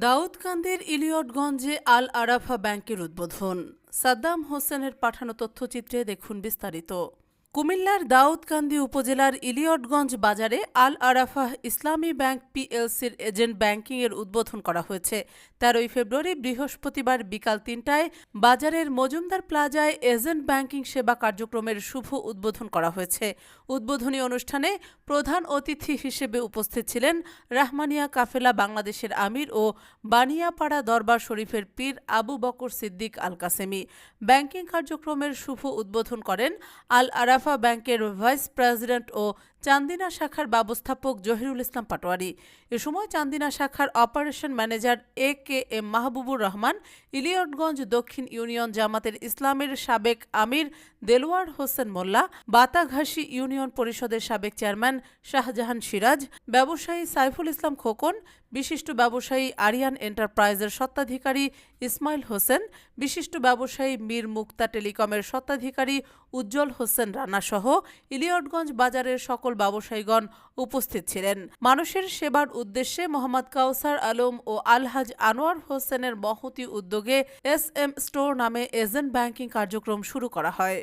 দাউদকান্দির ইলিয়টগঞ্জে আল আরাফা ব্যাংকের উদ্বোধন। সাদ্দাম হোসেনের পাঠানো তথ্যচিত্রে দেখুন বিস্তারিত। কুমিল্লার দাউদকান্দি উপজেলার ইলিয়টগঞ্জ বাজারে আল আরাফাহ ইসলামী ব্যাংক পিএলসির এজেন্ট ব্যাংকিংয়ের উদ্বোধন করা হয়েছে। তেরোই ফেব্রুয়ারি বৃহস্পতিবার বিকাল তিনটায় বাজারের মজুমদার প্লাজায় এজেন্ট ব্যাংকিং সেবা কার্যক্রমের শুভ উদ্বোধন করা হয়েছে। উদ্বোধনী অনুষ্ঠানে প্রধান অতিথি হিসেবে উপস্থিত ছিলেন রাহমানিয়া কাফেলা বাংলাদেশের আমির ও বানিয়াপাড়া দরবার শরীফের পীর আবু বকর সিদ্দিক আল কাসেমি ব্যাংকিং কার্যক্রমের শুভ উদ্বোধন করেন আল আরাফা ব্যাংকের ভাইস প্রেসিডেন্ট ও চান্দিনা শাখার ব্যবস্থাপক জহিরুল ইসলাম পাটোয়ারি। এ সময় চান্দিনা শাখার operation manager A K M Mahbubur Rahman, Eliotganj দক্ষিণ ইউনিয়ন জামাতের ইসলামের সাবেক আমির দেলোয়ার হোসেন মোল্লা, বাতাঘাসি ইউনিয়ন পরিষদের সাবেক চেয়ারম্যান শাহজাহান সিরাজ, ব্যবসায়ী সাইফুল ইসলাম খোকন, বিশিষ্ট ব্যবসায়ী আরিয়ান এন্টারপ্রাইজের স্বত্বাধিকারী ইসমাইল হোসেন, বিশিষ্ট ব্যবসায়ী মীর মুক্তা টেলিকমের স্বত্বাধিকারী উজ্জ্বল হোসেন রানাসহ ইলিয়টগঞ্জ বাজারের সকল ব্যবসায়ীগণ উপস্থিত ছিলেন। মানুষের সেবার উদ্দেশ্যে মোহাম্মদ কাউসার আলম ও আলহাজ আনোয়ার হোসেনের মহতি উদ্যোগে এস এম স্টোর নামে এজেন্ট ব্যাংকিং কার্যক্রম শুরু করা হয়।